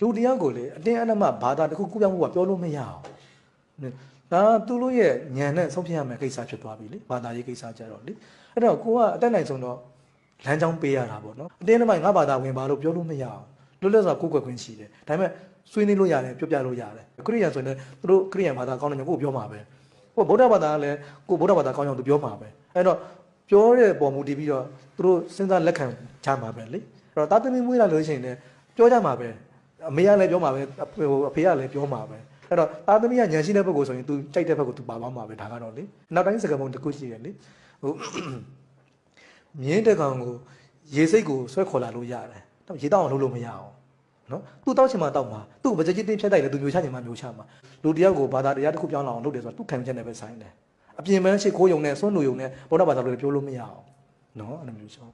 လူတယောက်ကိုလေအတင်းအဓမ္မဘာသာတစ်ခုကူးပြောင်းမှုကပြောလို့မရအောင်ဒါသူတို့ရဲ့ညံနဲ့ဆုံးဖြတ်ရမယ့်ကိစ္စဖြစ်သွားပြီလေဘာသာရေးကိစ္စကြတော့လေအဲ့တော့ကိုကအတက်နိုင်ဆုံးတော့လမ်းကြောင်းပေးရတာပေါ့နော်အတင်းအဓမ္မငါဘာသာဝင်ပါလို့ပြောလို့မရအောင်လွတ်လပ်စွာကိုယ်ကွယ်ခွင့်ရှိတယ်ဒါပေမဲ့ဆွေးနွေးလို့ရတယ်ပြောပြလို့ရတယ်ခရိယန်ဆိုရင်လည်းသူတို့ခရိယန်ဘာသာကောင်းတယ်ညကိုပြောမှာပဲကိုဗုဒ္ဓဘာသာကလည်းကိုဗုဒ္ဓဘာသာကောင်းအောင်သူပြောမှာပဲအဲ့တော့ပြောတဲ့ပုံမူတည်ပြီးတော့သူတို့စဉ်းစားလက်ခံကြမှာပဲလေအဲ့တော့တာသမီမွေးလာလို့ရှိရင်လည်းပြောကြမှာပဲ အမေကလည်းပြောမှာပဲဟိုအဖေကလည်းပြောမှာပဲအဲ့တော့တာသမီကညံရှိတဲ့ဘက်ကိုဆိုရင် तू ကြိုက်တဲ့ဘက်ကို तू ပါသွားမှာပဲဒါကတော့လေနောက်တိုင်းစကားပုံတစ်ခုရှိတယ်လေဟိုမြင်းတကောင်ကိုရေစိတ်ကိုဆွဲခေါ်လာလို့ရတယ်တော့ရေတောက်အောင်လုပ်လို့မရအောင်နော်သူတောက်ချင်မှတောက်မှာသူ့ဗကြကြီးတင်းဖြတ်တိုက်တယ်သူမျိုးချချင်မှမျိုးချမှာလူတယောက်ကိုဘာသာတရားတစ်ခုပြောင်းလာအောင်လုပ်တယ်ဆိုတော့သူ့ခံချက်နဲ့ပဲဆိုင်တယ်အပြင်ပန်းရှိခိုးယုံနဲ့စွန့်လူယုံနဲ့ဗုဒ္ဓဘာသာလိုပြောလို့မရအောင်နော်အဲ့လိုမျိုးဆို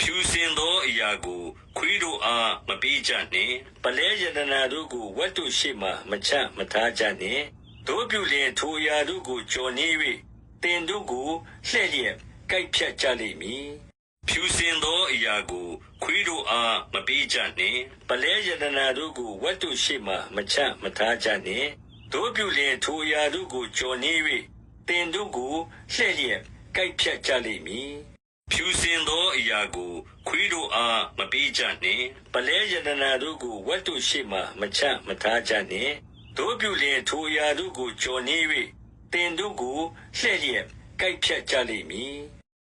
ဖြူစင်သောအရာကို ခွေးတို့အား မပေးကြနှင့်ပလဲယတနာတို့ကိုဝတ်တို့ရှိမှမချမထားကြနှင့်တို့ပြုလျင် ထိုအရာတို့ကိုကြော်နေ၍တင်တို့ကို လှဲ့လျက် ကိုက်ဖြတ်ကြလိမ့်မည် ဖြူစင်သောအရာကို ခွေးတို့အား မပေးကြနှင့်ပလဲယတနာတို့ကိုဝတ်တို့ရှိမှမချမထားကြနှင့်တို့ပြုလျင် ထိုအရာတို့ကိုကြော်နေ၍တင်တို့ကို လှဲ့လျက် ကိုက်ဖြတ်ကြလိမ့်မည် ဖြူစင်သောအရာကိုခွေးတို့အားမပေးကြနှင့်ပလဲယတနာတို့ကိုဝတ်တို့ရှိမှမချမထားကြနှင့်တို့ပြုလျင်ထိုအရာတို့ကိုကြော်နေ၍တင်တို့ကိုလှဲ့လျက်ကိုက်ဖြတ်ကြလိမ့်မည်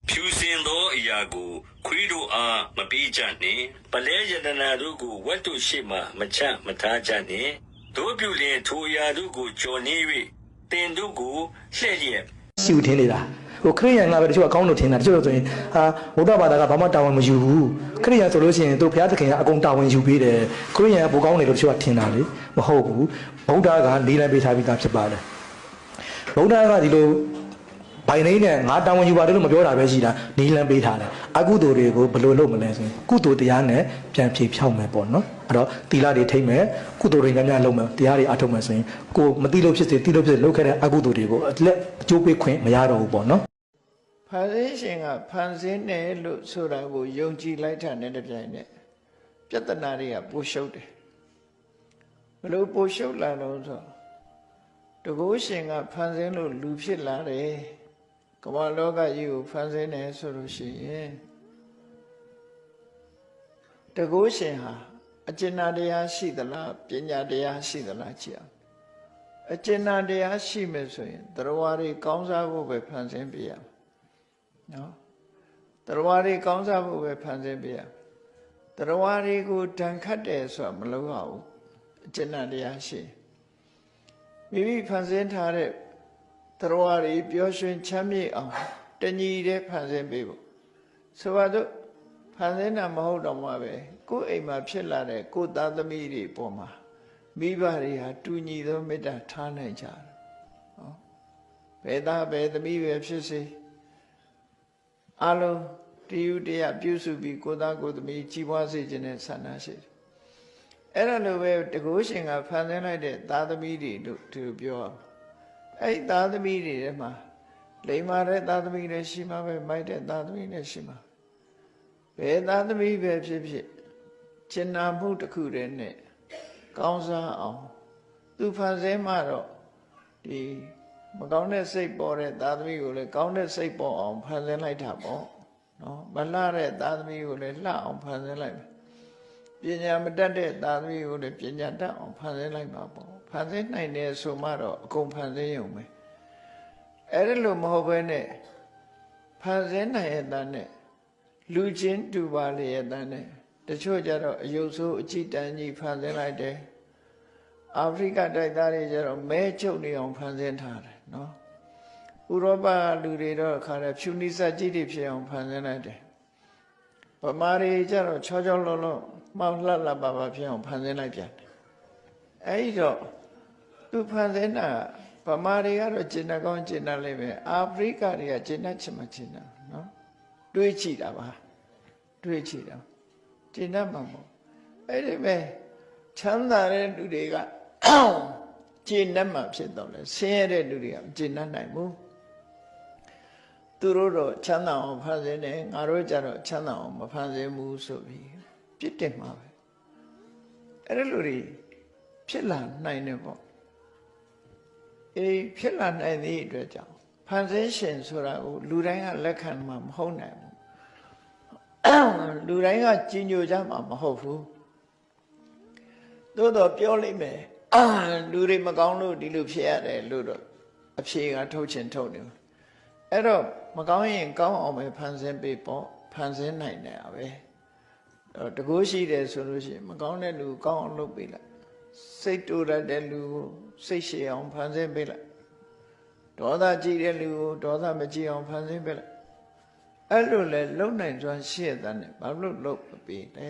ဖြူစင်သောအရာကိုခွေးတို့အားမပေးကြနှင့်ပလဲယတနာတို့ကိုဝတ်တို့ရှိမှမချမထားကြနှင့်တို့ပြုလျင်ထိုအရာတို့ကိုကြော်နေ၍တင်တို့ကိုလှဲ့လျက် ရှိဦးထင်းနေတာဟိုခရိယန်ကပဲတချို့အကောင်းလို့ထင်တာတချို့ဆိုရင်ဟာဗုဒ္ဓဘာသာကဘာမှတာဝန်မယူဘူးခရိယန်ဆိုလို့ရှိရင်သူဘုရားသခင်ကအကုန်တာဝန်ယူပေးတယ်ခရိယန်ကဘိုးကောင်းတယ်လို့တချို့ကထင်တာလေမဟုတ်ဘူးဗုဒ္ဓကလေးလံပေးထားပြီးသားဖြစ်ပါတယ်ဗုဒ္ဓကဒီလို ဘိုင်နေနဲ့ငါတာဝန်ယူပါတယ်လို့မပြောတာပဲရှိတာနီးလန်းပေးထားတယ်အကုသိုလ်တွေကိုဘယ်လိုလုပ်မလဲဆိုရင်ကုသိုလ်တရားနဲ့ပြန်ဖြေဖြောက်မယ်ပေါ့နော်အဲ့တော့သီလတွေထိမ့်မယ်ကုသိုလ်တွေများများလုပ်မယ်တရားတွေအထုတ်မယ်ဆိုရင်ကိုမသိလို့ဖြစ်စေသိလို့ဖြစ်စေလုပ်ခဲ့တဲ့အကုသိုလ်တွေကိုအလက်အကျိုးပေးခွင့်မရတော့ဘူးပေါ့နော်ဖန်ဆင်းရှင်ကဖန်ဆင်းတယ်လို့ဆိုတာကိုယုံကြည်လိုက်တာနဲ့တပြိုင်နက်ပြဿနာတွေကပိုရှုပ်တယ်ဘလို့ပိုရှုပ်လာလို့ဆိုတကုရှင်ကဖန်ဆင်းလို့လူဖြစ်လာတယ် ကမ္ဘာလောကကြီးကိုဖန်ဆင်းတယ်ဆိုလို့ရှိရင်တကုရှင်ဟာအကျဉ်းတရားရှိသလားပညာတရားရှိသလားကြည့်အောင်အကျဉ်းတရားရှိမယ်ဆိုရင်တရားတွေကောင်းစားဖို့ပဲဖန်ဆင်းပြရမယ်နော်တရားတွေကောင်းစားဖို့ပဲဖန်ဆင်းပြရတရားတွေကိုတန်ခတ်တယ်ဆိုတာမလုပ်ရဘူးအကျဉ်းတရားရှိမိမိဖန်ဆင်းထားတဲ့ တရားတွေပျော်ရွှင်ချမ်းမြေ့အောင်တညီတဲ့ဖန်ဆင်းပေးဖို့ဆိုပါတော့ဖန်ဆင်းတာမဟုတ်တော့မှပဲကိုယ်အိမ်မှာဖြစ်လာတဲ့ကိုယ်သားသမီးတွေပေါ်မှာမိဘတွေဟာတူညီသောမေတ္တာထားနိုင်ကြတယ်ဟောဘယ်သားဘယ်သမီးပဲဖြစ်စေအလုံးတည်ယူတရားပြုစုပြီးကိုယ်သားကိုယ်သမီးကြီးပွားစေခြင်းနဲ့ဆန္ဒရှိတယ်။အဲ့ဒါလိုပဲတကုရှင်ကဖန်ဆင်းလိုက်တဲ့သားသမီးတွေတို့သူပြော အောင်အဲ့ဒီသားသမီးတွေထဲမှာလိမ္မာတဲ့သားသမီးတွေရှိမှာပဲမိုက်တဲ့သားသမီးတွေရှိမှာဘယ်သားသမီးပဲဖြစ်ဖြစ်ကျင်နာမှုတစ်ခုတည်းနဲ့ကောင်းစားအောင် သူဖန်ဆင်းမှတော့ဒီမကောင်းတဲ့စိတ်ပေါ်တဲ့သာသမီကိုလည်းကောင်းတဲ့စိတ်ပေါ်အောင်ဖန်ဆင်းလိုက်တာပေါ့နော်မလှတဲ့သာသမီကိုလည်းလှအောင်ဖန်ဆင်းလိုက်မယ်ပညာမတတ်တဲ့သာသမီကိုလည်းပညာတတ်အောင်ဖန်ဆင်းလိုက်ပါပေါ့ ဖန်ဆင်းနိုင်တယ်ဆိုမှတော့အကုန်ဖန်ဆင်းရုံပဲအဲ့ဒါလို့မဟုတ်ဘဲနဲ့ဖန်ဆင်းနိုင်ရဲ့တန်းနဲ့လူချင်းတူပါလေရဲ့တန်းနဲ့တချို့ကြတော့အယုတ်ဆိုးအကြည့်တန်းကြီးဖန်ဆင်းလိုက်တယ်အာဖရိကတိုက်သားတွေကျတော့မဲချုပ်နေအောင်ဖန်ဆင်းထားတယ်နော်ဥရောပလူတွေတော့ခါတယ်ဖြူနိစကြီးတွေဖြစ်အောင်ဖန်ဆင်းလိုက်တယ်ဗမာတွေကျတော့ချောချောလုံးလုံးမောက်လှလှပပဖြစ်အောင်ဖန်ဆင်းလိုက်ပြန်တယ်အဲဒီတော့ သူဖန်ဆင်းတာဗမာတွေကတော့ကျင်နာကောင်းကျင်နာလိမ့်မယ်အာဖရိကတွေကကျင်နာချင်မှကျင်နာနော်တွေးကြည့်တာပါတွေးကြည့်တာကျင်နာမှာမဟုတ်အဲ့ဒီပဲချမ်းသာတဲ့လူတွေကကျင့်တတ်မှဖြစ်တော့လေဆင်းရဲတဲ့လူတွေကမကျင့်တတ်နိုင်ဘူးသူတို့တော့ချမ်းသာအောင်ဖန်ဆင်းတယ်ငါတို့ကြတော့ချမ်းသာအောင်မဖန်ဆင်းဘူးဆိုပြီးပြစ်တင်မှာပဲအဲ့ဒီလိုတွေဖြစ်လာနိုင်တယ်ပေါ့ အေးဖြစ်လာနိုင်သည့်အတွက်ကြောင့်ဖန်ဆင်းရှင်ဆိုတာကိုလူတိုင်းကလက်ခံမှာမဟုတ်နိုင်ဘူးလူတိုင်းကကြီးညိုကြမှာမဟုတ်ဘူးသို့တော့ပြောလိမ့်မယ်အာလူတွေမကောင်းလို့ဒီလိုဖြစ်ရတယ်လို့တော့အဖြေကထုတ်ချင်ထုတ်နေတယ်အဲ့တော့မကောင်းရင်ကောင်းအောင်ပဲဖန်ဆင်းပေးပေါ့ဖန်ဆင်းနိုင်တယ်အပဲအဲ့တော့တကူရှိတယ်ဆိုလို့ရှိရင်မကောင်းတဲ့လူကိုကောင်းအောင်လုပ်ပေးလိုက် စိတ်တူရတဲ့လူကိုစိတ်ရှည်အောင်ဖန်ဆင်းပေးလိုက်ဒေါသကြည့်တဲ့လူကိုဒေါသမကြည့်အောင်ဖန်ဆင်းပေးလိုက်အဲ့လိုလဲလုံနိုင်စွာရှေ့တဲ့နဲ့ဘာလို့လုပ်မပေးလဲ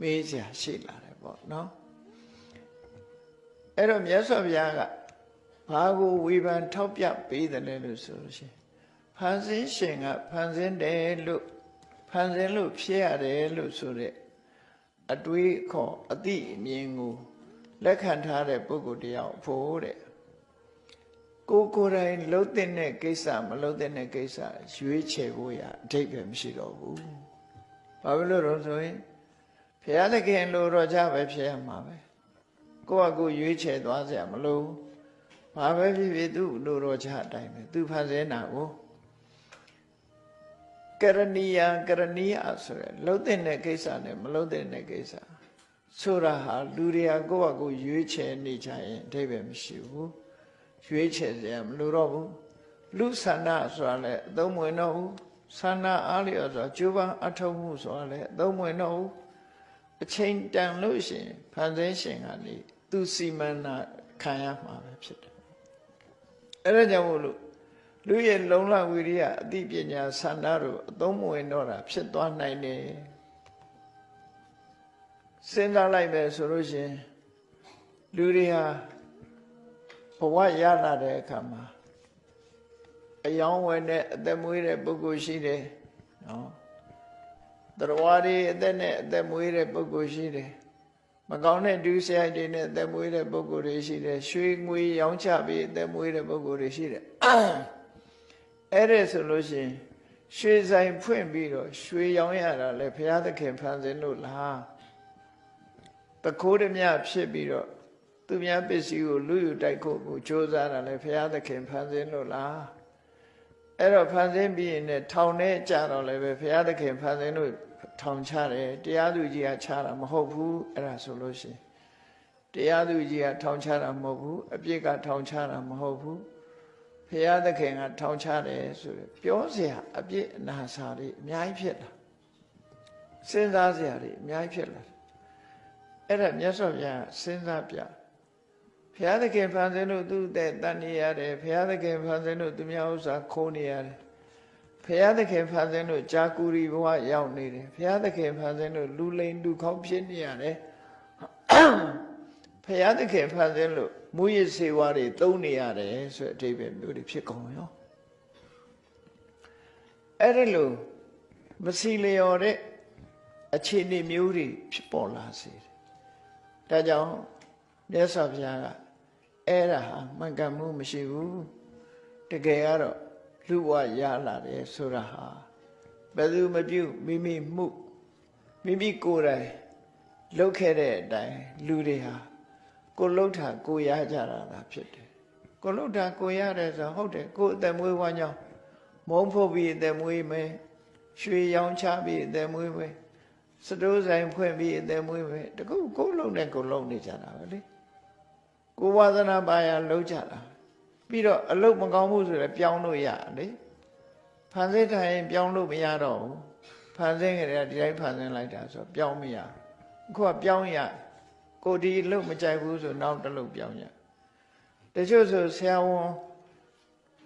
မေးစရာရှိလာတယ်ပေါ့နော်အဲ့တော့မြတ်စွာဘုရားကဘာကိုဝေဖန်ထောက်ပြပေးတယ်လဲလို့ဆိုလို့ရှိရင်ဖန်ဆင်းရှင်ကဖန်ဆင်းတယ်လို့ဖန်ဆင်းလို့ဖြစ်ရတယ်လို့ဆိုတဲ့အတွေးခေါ်အတိအမြင်ကို လက်ခံထားတဲ့ပုဂ္ဂိုလ်တယောက်ဖို့တဲ့ကိုယ်ကိုယ်တိုင်လှုပ်တဲ့ကိစ္စမလှုပ်တဲ့ကိစ္စရွေးချယ်ဖို့ရအထိပ္ပယ်မရှိတော့ဘူး။ဘာဖြစ်လို့လဲဆိုရင်ဘုရားသခင်လိုတော့ကြပဲဖြစ်ရမှာပဲ။ကိုယ့်အကူရွေးချယ်သွားစရာမလိုဘူး။ဘာပဲဖြစ်ဖြစ်သူ့လိုတော့ကြအတိုင်းပဲသူဖန်ဆင်းတာကိုကရဏီယကရဏီယဆိုရယ်လှုပ်တဲ့ကိစ္စနဲ့မလှုပ်တဲ့ကိစ္စ ဆိုတာဟာလူတွေကကိုယ့်အကူရွေးချယ်နေကြရင်အထိပ္ပယ်မရှိဘူး။ရွေးချယ်စရာမလိုတော့ဘူးလူဆန္ဒဆိုတာလည်းအသုံးဝင်တော့ဘူးဆန္ဒအားလျော်ဆိုတာကျိုးပန်းအထောက်မှုဆိုတာလည်းအသုံးဝင်တော့ဘူးအချိန်တန်လို့ရှိရင်ဖန်ဆင်းရှင်ကနေသူစီမံတာခံရမှာပဲဖြစ်တယ်အဲ့ဒါကြောင့်မို့လို့လူရဲ့လုံလဝိရိယအသိပညာဆန္ဒတို့အသုံးမဝင်တော့တာဖြစ်သွားနိုင်တယ် စဉ်းစားလိုက်ပဲဆိုလို့ရှိရင်လူတွေဟာဘဝရလာတဲ့အခါမှာအယောင်းဝယ်နဲ့အသက်မွေးတဲ့ပုဂ္ဂိုလ်ရှိတယ်နော်တရားတွေအသက်နဲ့အသက်မွေးတဲ့ပုဂ္ဂိုလ်ရှိတယ်မကောင်းတဲ့ဒုစရိုက်တွေနဲ့အသက်မွေးတဲ့ပုဂ္ဂိုလ်တွေရှိတယ်ရွှေငွေရောင်းချပြီးအသက်မွေးတဲ့ပုဂ္ဂိုလ်တွေရှိတယ်အဲ့ဒါဆိုလို့ရှိရင်ရွှေဆိုင်ဖွင့်ပြီးတော့ရွှေရောင်းရတာလဲဘုရားသခင်ဖန်ဆင်းလို့လား တခိုးဓမြဖြစ်ပြီးတော့သူများပစ္စည်းကိုလူယူတိုက်ဖို့ကိုကြိုးစားတာလေဘုရားသခင်ဖန်ဆင်းလို့လားအဲ့တော့ဖန်ဆင်းပြီးရင်လည်းထောင်ထဲကြတော့လည်းပဲဘုရားသခင်ဖန်ဆင်းလို့ထောင်ချတယ်တရားသူကြီးကချတာမဟုတ်ဘူးအဲ့ဒါဆိုလို့ရှိရင်တရားသူကြီးကထောင်ချတာမဟုတ်ဘူးအပြစ်ကထောင်ချတာမဟုတ်ဘူးဘုရားသခင်ကထောင်ချတယ်ဆိုရပြောเสียအပြစ်အနာစာတွေအများကြီးဖြစ်လာစဉ်းစားเสียတွေအများကြီးဖြစ်လာ အဲ့ဒါမြတ်စွာဘုရားစဉ်းစားပြဘုရားသခင်ဖန်ဆင်းလို့သူ့တဲ့တန်နေရတယ်ဘုရားသခင်ဖန်ဆင်းလို့သူများဥစ္စာခိုးနေရတယ်ဘုရားသခင်ဖန်ဆင်းလို့ဂျာကူရီဘဝရောက်နေတယ်ဘုရားသခင်ဖန်ဆင်းလို့လူလိန်လူခေါင်းဖြစ်နေရတယ်ဘုရားသခင်ဖန်ဆင်းလို့မူရစ်စေဝါတွေသုံးနေရတယ်ဆိုတဲ့အဓိပ္ပာယ်မျိုးတွေဖြစ်ကုန်ရောအဲ့ဒါလို့မစီလျော်တဲ့အခြေအနေမျိုးတွေဖြစ်ပေါ်လာစေတယ် ဒါကြောင့်မြတ်စွာဘုရားကအဲ့ဒါဟာမှန်ကန်မှုမရှိဘူးတကယ်ကတော့လူဘဝရလာတယ်ဆိုတာဟာဘယ်သူမပြုမိမိမှုမိမိကိုယ်တိုင်လုပ်ခဲ့တဲ့အတိုင်းလူတွေဟာကိုလှုပ်တာကိုရကြတာလားဖြစ်တယ်ကိုလှုပ်တာကိုရတယ်ဆိုဟုတ်တယ်ကိုအသက်မွေးဝမ်းကြောင်းမုံဖို့ပြီးအသက်မွေးမယ်ရွှေရောင်ချပြီးအသက်မွေးမယ် စတိုးဆိုင်ဖွင့်ပြီးအသက်မွေးမယ်တကူကိုလှုပ်နဲ့ကိုလှုပ်နေကြတာပဲလေကိုဝါသနာပါရလုံးကြတာပြီးတော့အလုတ်မကောင်းမှုဆိုလည်းပြောင်းလို့ရလေဖန်ဆင်းထိုင်ပြောင်းလို့မရတော့ဘူးဖန်ဆင်းကြတဲ့ဒီတိုင်းဖန်ဆင်းလိုက်တာဆိုပြောင်းမရအခုကပြောင်းရကိုဒီအလုတ်မကြိုက်ဘူးဆိုနောက်တစ်လုတ်ပြောင်းရတချို့ဆိုဆရာဝန်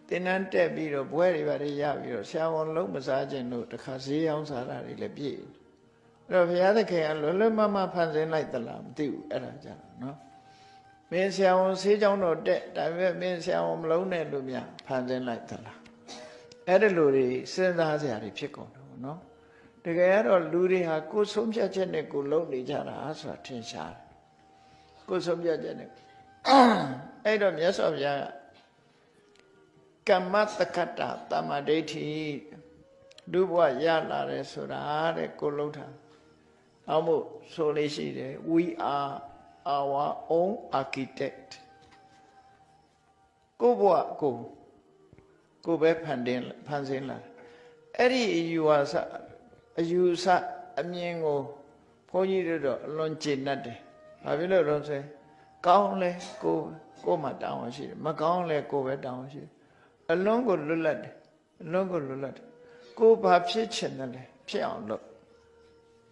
တင်နန်းတက်ပြီးတော့ဘွဲတွေပါတွေရပြီးတော့ဆရာဝန်လုံးမစားခြင်းလို့တခါဈေးရောင်းစားတာတွေလည်းပြည့်အဲ့ တော့ဘုရားသခင်ကလွယ်လွယ်မမဖန်ဆင်းလိုက်သလားမသိဘူးအဲ့ဒါကြတော့နော်မင်းဆရာဝန်ဆေးကြောင်းတော့တက်ဒါပေမဲ့မင်းဆရာဝန်မလုံးနဲ့လို့များဖန်ဆင်းလိုက်သလားအဲ့ဒီလိုတွေစဉ်းစားစရာတွေဖြစ်ကုန်တယ်နော်တကယ်ကတော့လူတွေဟာကိုယ်ဆုံးဖြတ်ချက်နဲ့ကိုယ်လုံးနေကြတာဆိုတာထင်ရှားတယ်ကိုယ်ဆုံးဖြတ်ချက်နဲ့အဲ့တော့မြတ်စွာဘုရားကကမ္မတက္ကတာတမ္မာဒိဋ္ဌိဒုဘဝရလာတယ်ဆိုတာတဲ့ကိုလုံးထား အမှုဆိုလေးရှိတယ် we are our own architect ကိုဘွားကိုကိုပဲဖန်တင်ဖန်ဆင်းလာအဲ့ဒီအယူဝါစအယူဆအမြင်ကိုဘုန်းကြီးတို့တော့အလွန်ကျေနပ်တယ်။ဘာဖြစ်လို့လဲဆိုရင်ကောင်းလဲကိုကိုမှတောင်းဝန်ရှိတယ်မကောင်းလဲကိုပဲတောင်းဝန်ရှိတယ်အလွန်ကိုလွတ်လပ်တယ်အလွန်ကိုလွတ်လပ်တယ်ကိုဘာဖြစ်ချင်တယ်လဲဖြစ်အောင်လုပ်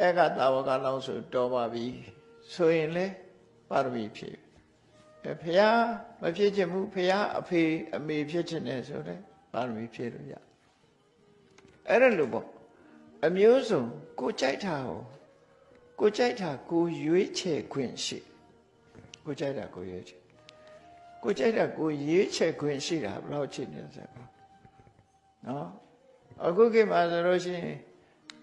အဲ့ကတာဝကလောက်ဆိုတော်ပါပြီဆိုရင်လေပါရမီဖြစ်ဖျားမဖြစ်ချင်ဘူးဖျားအဖေအမေဖြစ်ချင်တယ်ဆိုတော့ပါရမီဖြစ်လို့ရအဲ့ဒါလို့ပေါ့အမျိုးစုံကိုကြိုက်တာကိုကိုကြိုက်တာကိုရွေးချယ်ခွင့်ရှိကိုကြိုက်တာကိုရွေးချယ်ကိုကြိုက်တာကိုရွေးချယ်ခွင့်ရှိတာဘယ်လောက်ချစ်နေစပါနော်အခုခေတ်မှာဆိုလို့ရှိရင်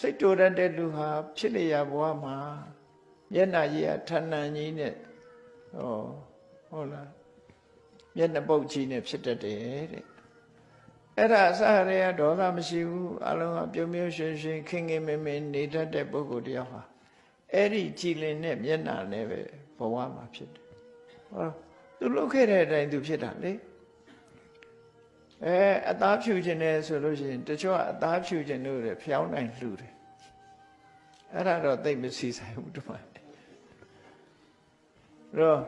စိတ်တူရတဲ့လူဟာဖြစ်လျာဘဝမှာမျက်နှာကြီးကဌာဏန်ကြီးနဲ့ဟောဟုတ်လားမျက်နှာပုတ်ကြီးနဲ့ဖြစ်တတ်တယ်တဲ့အဲ့ဒါအစရေကဒေါသမရှိဘူးအလုံးကပြုံးပြုံးရွှင်ရွှင်ခင်ခင်မင်မင်နေတတ်တဲ့ပုဂ္ဂိုလ်တယောက်ဟာအဲ့ဒီကြည်လင်တဲ့မျက်နှာနဲ့ပဲဘဝမှာဖြစ်တယ်ဟောသူလုပ်ခဲ့တဲ့အတိုင်းသူဖြစ်တာလေ အဲအသားဖြူခြင်းနဲ့ဆိုလို့ရှိရင်တချို့ကအသားဖြူခြင်းလို့လေဖျောင်းနိုင်လှူတယ်အဲ့ဒါတော့သိမစီဆိုင်ဘူးတမန်တော့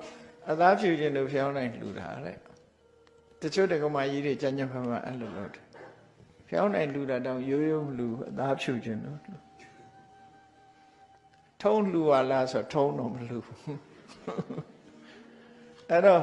အသားဖြူခြင်းလို့ဖျောင်းနိုင်လှူတာတဲ့တချို့တက္ကမကြီးတွေကြမ်းကြမ်းဖန်ဖန်အဲ့လိုလုပ်တယ်ဖျောင်းနိုင်လှူတာတောင်ရိုးရိုးမလှူအသားဖြူခြင်းလို့ထုံးလှူပါလားဆိုထုံးတော့မလှူအဲ့တော့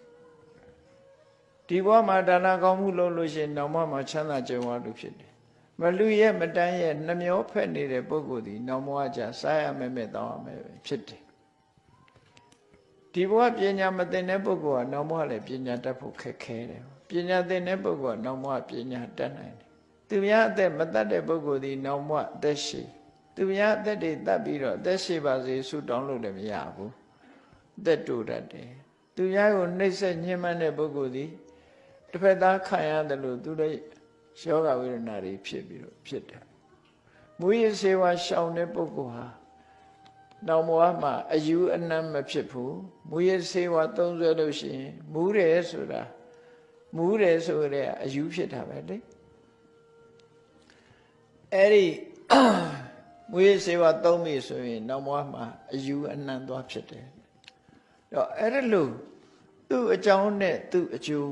ဒီဘဝမှာဒါနကောင်းမှုလုပ်လို့ရှိရင်နောက်ဘဝမှာချမ်းသာကြွယ်ဝလို့ဖြစ်တယ်မလူရဲ့မတန်းရဲ့နှမျောဖက်နေတဲ့ပုဂ္ဂိုလ်ဒီနောက်ဘဝကျစားရမယ်မဲ့တောင်းရမယ်ပဲဖြစ်တယ်ဒီဘဝပညာမသိတဲ့ပုဂ္ဂိုလ်ကနောက်ဘဝလည်းပညာတတ်ဖို့ခက်ခဲတယ်ပညာသိတဲ့ပုဂ္ဂိုလ်ကနောက်ဘဝပညာတတ်နိုင်တယ်သူများအသက်မတတ်တဲ့ပုဂ္ဂိုလ်ဒီနောက်ဘဝအသက်ရှိသူများအသက်တွေတတ်ပြီးတော့အသက်ရှိပါစေဆုတောင်းလို့လည်းမရဘူးအသက်တူတတ်တယ်သူများကိုနှိပ်စက်ညှဉ်းပန်းတဲ့ပုဂ္ဂိုလ်ဒီ တစ်ဖက်သားခံရတယ်လို့သူလည်းယောဂဝိရဏတွေဖြစ်ပြီးတော့ဖြစ်တယ်မူရစေဝါရှောင်တဲ့ပုဂ္ဂိုလ်ဟာနောက်ဘဝမှာအယူအနံ့မဖြစ်ဘူးမူရစေဝါသုံးဆွဲလို့ရှိရင်မူးတယ်ဆိုတာမူးတယ်ဆိုတဲ့အယူဖြစ်တာပဲလေအဲ့ဒီမူရစေဝါသုံးပြီဆိုရင်နောက်ဘဝမှာအယူအနံ့သွားဖြစ်တယ်တော့အဲ့ဒါလို့သူ့အကြောင်းနဲ့သူ့အကျိုး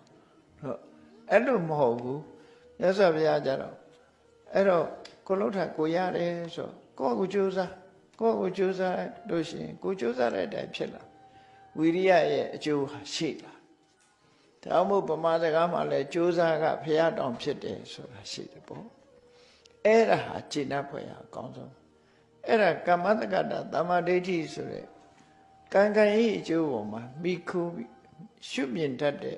် အဲ့လိုမဟုတ်ဘူးမြတ်စွာဘုရားကြတော့အဲ့တော့ကိုလှုပ်တာကိုရတယ်ဆိုကိုယ့်ကိုကြိုးစားကိုယ့်ကိုကြိုးစားလို့ရှိရင်ကိုကြိုးစားတဲ့အတိုင်းဖြစ်လာဝိရိယရဲ့အကျိုးဟာရှိလာဒါမှမဟုတ်ဗမာစကားမှာလဲကြိုးစားကဘုရားတောင်ဖြစ်တယ်ဆိုတာရှိတယ်ပေါ့အဲ့ဒါဟာจิตဖွဲ့ရအကောင်းဆုံးအဲ့ဒါကမ္မတက္ကတာတမ္မာဒိဋ္ဌိဆိုတဲ့ကံကံဤအကျိုးပေါ်မှာမိခိုးပြီးရှုမြင်တတ်တဲ့